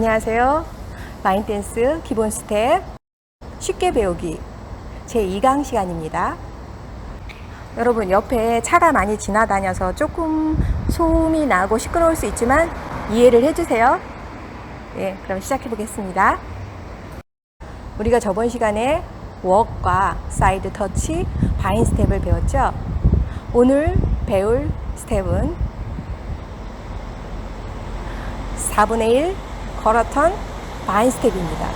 안녕하세요. 마인댄스 기본 스텝 쉽게 배우기 제 2강 시간입니다. 여러분 옆에 차가 많이 지나다녀서 조금 소음이 나고 시끄러울 수 있지만 이해를 해주세요. 네, 그럼 시작해 보겠습니다. 우리가 저번 시간에 웍과 사이드 터치, 바인 스텝을 배웠죠? 오늘 배울 스텝은 4분의 1 걸어턴 바인 스텝입니다.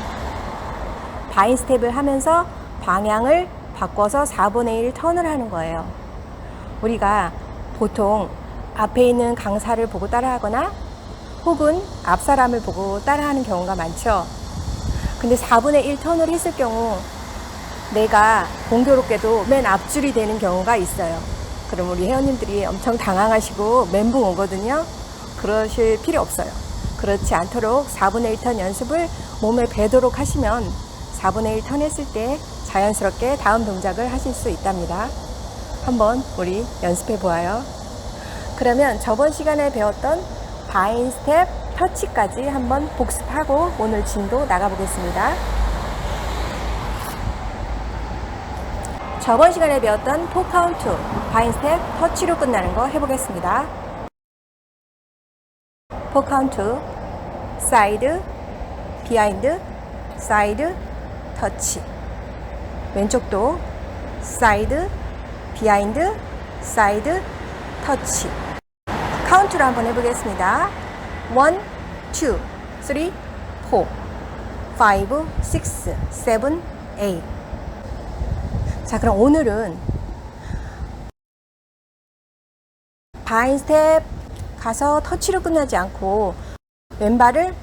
바인 스텝을 하면서 방향을 바꿔서 4분의 1 턴을 하는 거예요. 우리가 보통 앞에 있는 강사를 보고 따라하거나 혹은 앞 사람을 보고 따라하는 경우가 많죠. 근데 4분의 1 턴을 했을 경우 내가 공교롭게도 맨 앞줄이 되는 경우가 있어요. 그럼 우리 회원님들이 엄청 당황하시고 멘붕 오거든요. 그러실 필요 없어요. 그렇지 않도록 4분의 1턴 연습을 몸에 배도록 하시면 4분의 1턴 했을 때 자연스럽게 다음 동작을 하실 수 있답니다. 한번 우리 연습해 보아요. 그러면 저번 시간에 배웠던 바인 스텝 터치까지 한번 복습하고 오늘 진도 나가보겠습니다. 저번 시간에 배웠던 4카운트 바인 스텝 터치로 끝나는 거 해보겠습니다. 4카운트 사이드 비하인드 사이드 터치. 왼쪽도 사이드 비하인드 사이드 터치. 카운트로 한번 해보겠습니다. 1, 2, 3, 4, 5, 6, 7, 8 자, 그럼 오늘은 바인 스텝 가서 터치로 끝나지 않고 왼발을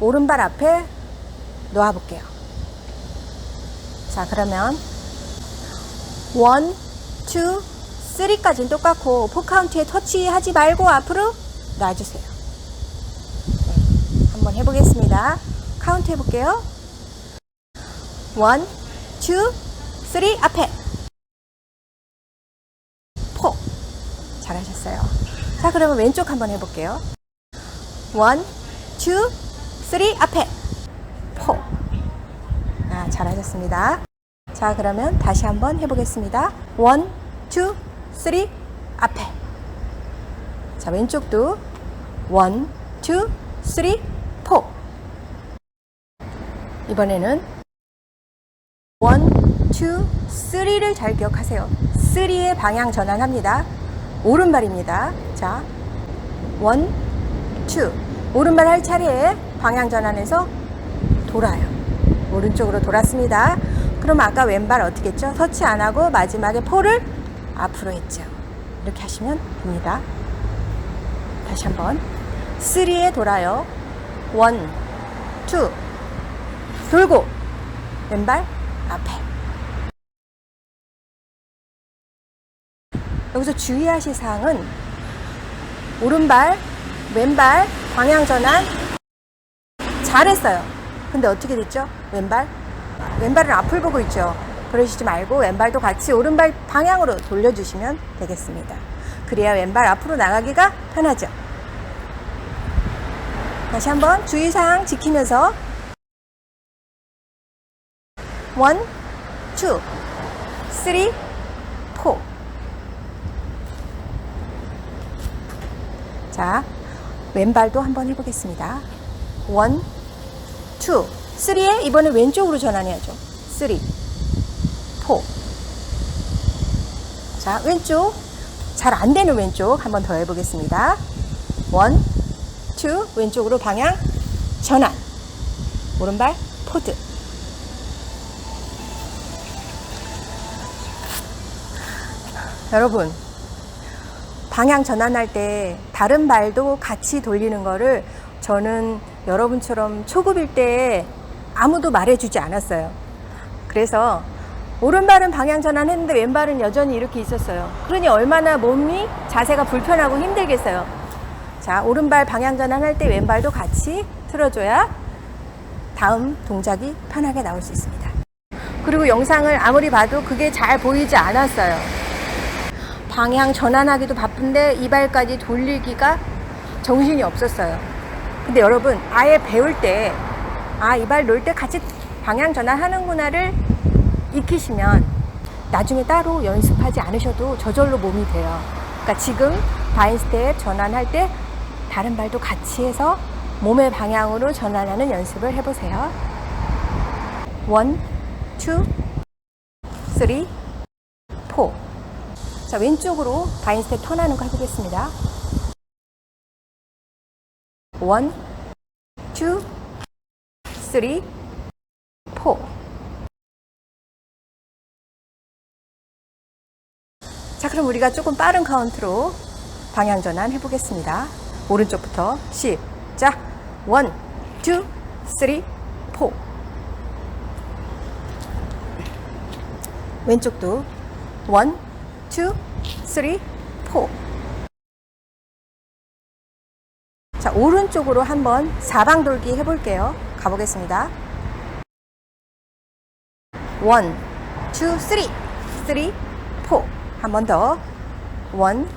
오른발 앞에 놓아 볼게요. 자, 그러면 1, 2, 3까지는 똑같고 포카운트에 터치하지 말고 앞으로 놔주세요. 네, 한번 해보겠습니다. 카운트 해볼게요. 1, 2, 3 앞에 4 잘하셨어요. 자 그러면 왼쪽 한번 해볼게요. 1, 2, 3 앞에 4 아, 잘하셨습니다. 자 그러면 다시 한번 해보겠습니다. 1, 2, 3 앞에 자 왼쪽도 1, 2, 3, 4 이번에는 1, 2, 3를 잘 기억하세요. 3의 방향 전환합니다. 오른발입니다. 자, 1, 2. 오른발 할 차례에 방향 전환해서 돌아요. 오른쪽으로 돌았습니다. 그럼 아까 왼발 어떻게 했죠? 터치 안 하고 마지막에 포를 앞으로 했죠. 이렇게 하시면 됩니다. 다시 한번. 3에 돌아요. 1, 2. 돌고 왼발 앞에. 여기서 주의하실 사항은 오른발, 왼발 방향 전환 잘했어요. 근데 어떻게 됐죠? 왼발? 왼발은 앞을 보고 있죠. 그러시지 말고 왼발도 같이 오른발 방향으로 돌려주시면 되겠습니다. 그래야 왼발 앞으로 나가기가 편하죠. 다시 한번 주의사항 지키면서 원, 투, 쓰리, 포. 자, 왼발도 한번 해보겠습니다. 원, 투, 쓰리에 이번에 왼쪽으로 전환해야죠. 쓰리, 포. 자, 왼쪽. 잘 안 되는 왼쪽 한번 더 해보겠습니다. 원, 투, 왼쪽으로 방향 전환. 오른발 포드. 여러분, 방향 전환할 때 다른 발도 같이 돌리는 거를 저는 여러분처럼 초급일 때 아무도 말해주지 않았어요. 그래서 오른발은 방향 전환했는데 왼발은 여전히 이렇게 있었어요. 그러니 얼마나 몸이 자세가 불편하고 힘들겠어요. 자, 오른발 방향 전환할 때 왼발도 같이 틀어줘야 다음 동작이 편하게 나올 수 있습니다. 그리고 영상을 아무리 봐도 그게 잘 보이지 않았어요. 방향 전환하기도 바쁜데 이 발까지 돌리기가 정신이 없었어요. 근데 여러분, 아예 배울 때, 아, 이 발 놓을 때 같이 방향 전환하는구나를 익히시면 나중에 따로 연습하지 않으셔도 저절로 몸이 돼요. 그러니까 지금 바인 스텝 전환할 때 다른 발도 같이 해서 몸의 방향으로 전환하는 연습을 해보세요. 원, 투, 쓰리, 포. 자, 왼쪽으로 바인 스텝 턴하는 거 해보겠습니다. 원, 투, 쓰리, 포. 자, 그럼 우리가 조금 빠른 카운트로 방향 전환 해보겠습니다. 오른쪽부터 시작. 원, 투, 쓰리, 포. 왼쪽도 원, 투, 쓰리, 포. 자, 오른쪽으로 한번 사방 돌기 해볼게요. 가보겠습니다. 원, 투, 쓰리, 쓰리, 포. 한 번 더. 원,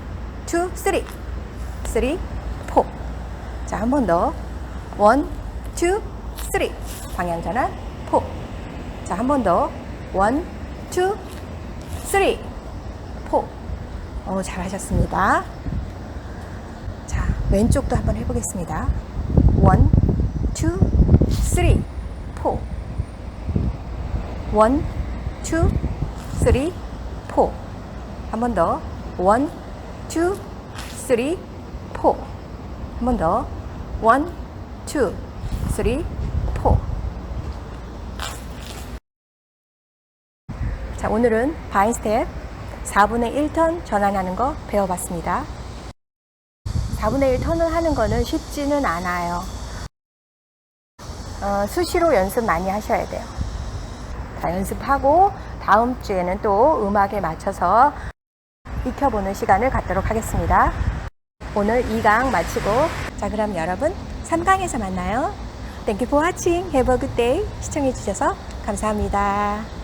투, 쓰리, 쓰리, 포. 자, 한 번 더. 원, 투, 쓰리. 방향 전환, 포. 자, 한 번 더. 원, 투, 쓰리, 포. 어, 잘하셨습니다. 자, 왼쪽도 한번 해보겠습니다. 원, 투, 쓰리, 포. 원, 투, 쓰리, 포. 한번 더. 원, 투, 쓰리, 포. 한번 더. 원, 투, 쓰리, 포. 자, 오늘은 바인 스텝 4분의 1턴 전환하는 거 배워봤습니다. 4분의 1 턴을 하는 거는 쉽지는 않아요. 어, 수시로 연습 많이 하셔야 돼요. 자, 연습하고 다음 주에는 또 음악에 맞춰서 익혀보는 시간을 갖도록 하겠습니다. 오늘 2강 마치고 자 그럼 여러분 3강에서 만나요. Thank you for watching. Have a good day. 시청해주셔서 감사합니다.